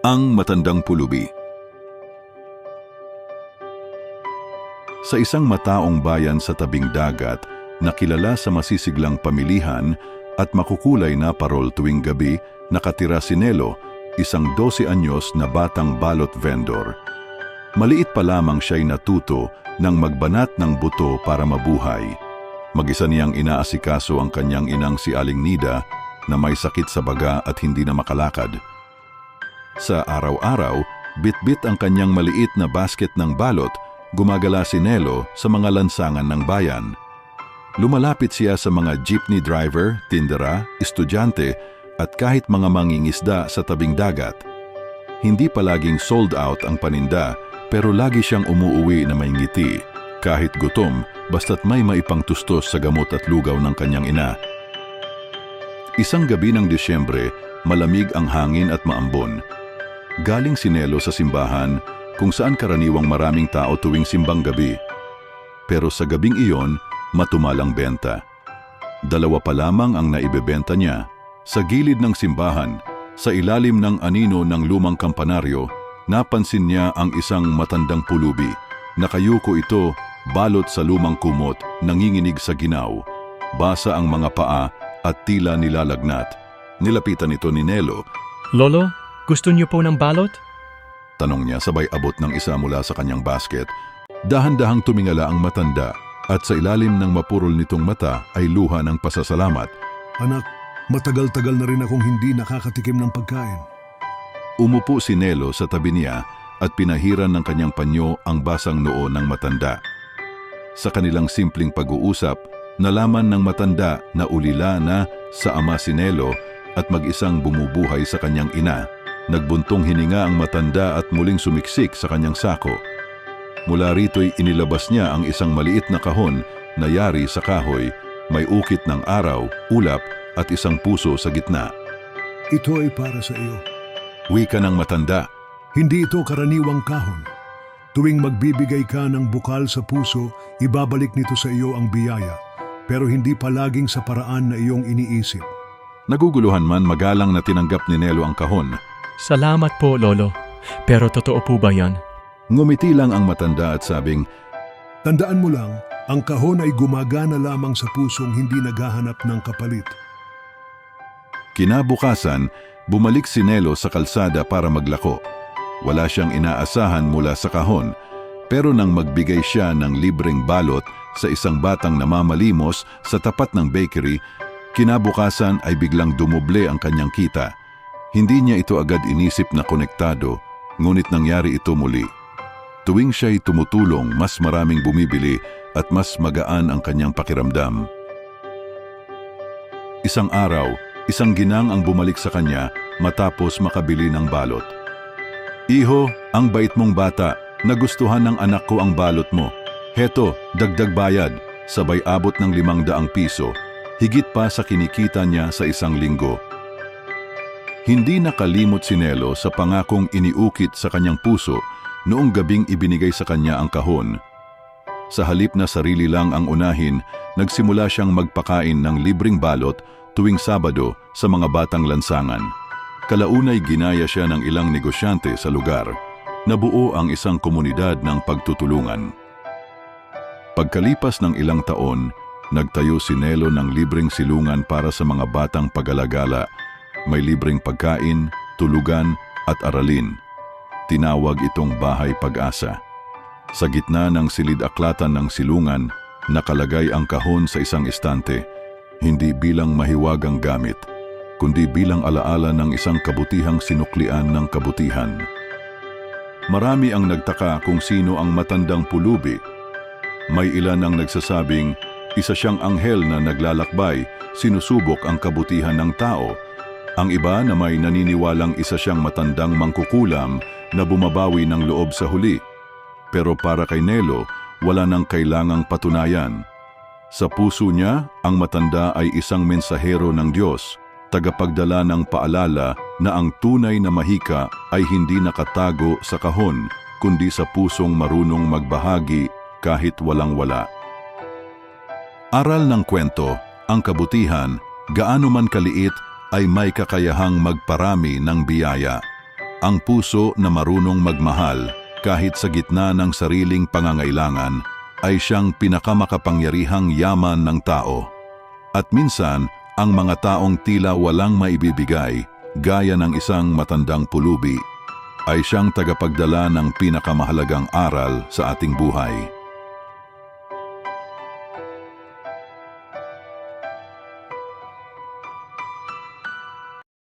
Ang Matandang Pulubi Sa isang mataong bayan sa tabing dagat na kilala sa masisiglang pamilihan at makukulay na parol tuwing gabi, nakatira si Nelo, isang 12 anyos na batang balot vendor. Maliit pa lamang siya'y natuto ng magbanat ng buto para mabuhay. Mag-isa niyang inaasikaso ang kanyang inang si Aling Nida na may sakit sa baga at hindi na makalakad. Sa araw-araw, bit-bit ang kanyang maliit na basket ng balot, gumagala si Nelo sa mga lansangan ng bayan. Lumalapit siya sa mga jeepney driver, tindera, estudyante at kahit mga mangingisda sa tabing dagat. Hindi palaging sold out ang paninda pero lagi siyang umuuwi na may ngiti. Kahit gutom, basta't may maipangtustos sa gamot at lugaw ng kanyang ina. Isang gabi ng Disyembre, malamig ang hangin at maambon. Galing si Nelo sa simbahan kung saan karaniwang maraming tao tuwing simbang gabi. Pero sa gabing iyon, matumalang benta. Dalawa pa lamang ang naibebenta niya. Sa gilid ng simbahan, sa ilalim ng anino ng lumang kampanaryo, napansin niya ang isang matandang pulubi. Nakayuko ito, balot sa lumang kumot, nanginginig sa ginaw. Basa ang mga paa at tila nilalagnat. Nilapitan ito ni Nelo. Lolo, gusto niyo po ng balot? Tanong niya sabay abot ng isa mula sa kanyang basket. Dahan-dahang tumingala ang matanda at sa ilalim ng mapurol nitong mata ay luha ng pasasalamat. Anak, matagal-tagal na rin akong hindi nakakatikim ng pagkain. Umupo si Nelo sa tabi niya at pinahiran ng kanyang panyo ang basang noo ng matanda. Sa kanilang simpleng pag-uusap, nalaman ng matanda na ulila na sa ama si Nelo at mag-isang bumubuhay sa kanyang ina. Nagbuntong hininga ang matanda at muling sumiksik sa kanyang sako. Mula rito'y inilabas niya ang isang maliit na kahon na yari sa kahoy, may ukit ng araw, ulap at isang puso sa gitna. Ito ay para sa iyo. Wika ng matanda, Hindi ito karaniwang kahon. Tuwing magbibigay ka ng bukal sa puso, ibabalik nito sa iyo ang biyaya, pero hindi palaging sa paraan na iyong iniisip. naguguluhan man magalang na tinanggap ni Nelo ang kahon. Salamat po, Lolo. Pero totoo po ba yan? Ngumiti lang ang matanda at sabing, Tandaan mo lang, ang kahon ay gumagana lamang sa pusong hindi naghahanap ng kapalit. Kinabukasan, bumalik si Nelo sa kalsada para maglako. Wala siyang inaasahan mula sa kahon, pero nang magbigay siya ng libreng balot sa isang batang namamalimos sa tapat ng bakery, kinabukasan ay biglang dumoble ang kanyang kita. Hindi niya ito agad inisip na konektado, ngunit nangyari ito muli. Tuwing siya'y tumutulong, mas maraming bumibili at mas magaan ang kanyang pakiramdam. Isang araw, isang ginang ang bumalik sa kanya matapos makabili ng balot. Iho, ang bait mong bata, nagustuhan ng anak ko ang balot mo. Heto, dagdag bayad, sabay abot ng limang daang piso, higit pa sa kinikita niya sa isang linggo. Hindi nakalimot si Nelo sa pangakong iniukit sa kanyang puso noong gabing ibinigay sa kanya ang kahon. Sa halip na sarili lang ang unahin, nagsimula siyang magpakain ng libreng balot tuwing Sabado sa mga batang lansangan. Kalaunay ginaya siya ng ilang negosyante sa lugar. Nabuo ang isang komunidad ng pagtutulungan. Pagkalipas ng ilang taon, nagtayo si Nelo ng libreng silungan para sa mga batang pagalagala. May libreng pagkain, tulugan at aralin. Tinawag itong Bahay Pag-asa. Sa gitna ng silid-aklatan ng silungan, nakalagay ang kahon sa isang estante, hindi bilang mahiwagang gamit, kundi bilang alaala ng isang kabutihang sinuklian ng kabutihan. Marami ang nagtaka kung sino ang matandang pulubi. May ilan ang nagsasabing isa siyang anghel na naglalakbay, sinusubok ang kabutihan ng tao. Ang iba na may naniniwalang isa siyang matandang mangkukulam na bumabawi ng loob sa huli. Pero para kay Nelo, wala nang kailangang patunayan. Sa puso niya, ang matanda ay isang mensahero ng Diyos, tagapagdala ng paalala na ang tunay na mahika ay hindi nakatago sa kahon, kundi sa pusong marunong magbahagi kahit walang-wala. Aral ng kwento, ang kabutihan, gaano man kaliit, ay may kakayahang magparami ng biyaya. Ang puso na marunong magmahal kahit sa gitna ng sariling pangangailangan ay siyang pinakamakapangyarihang yaman ng tao. At minsan, ang mga taong tila walang maibibigay, gaya ng isang matandang pulubi, ay siyang tagapagdala ng pinakamahalagang aral sa ating buhay.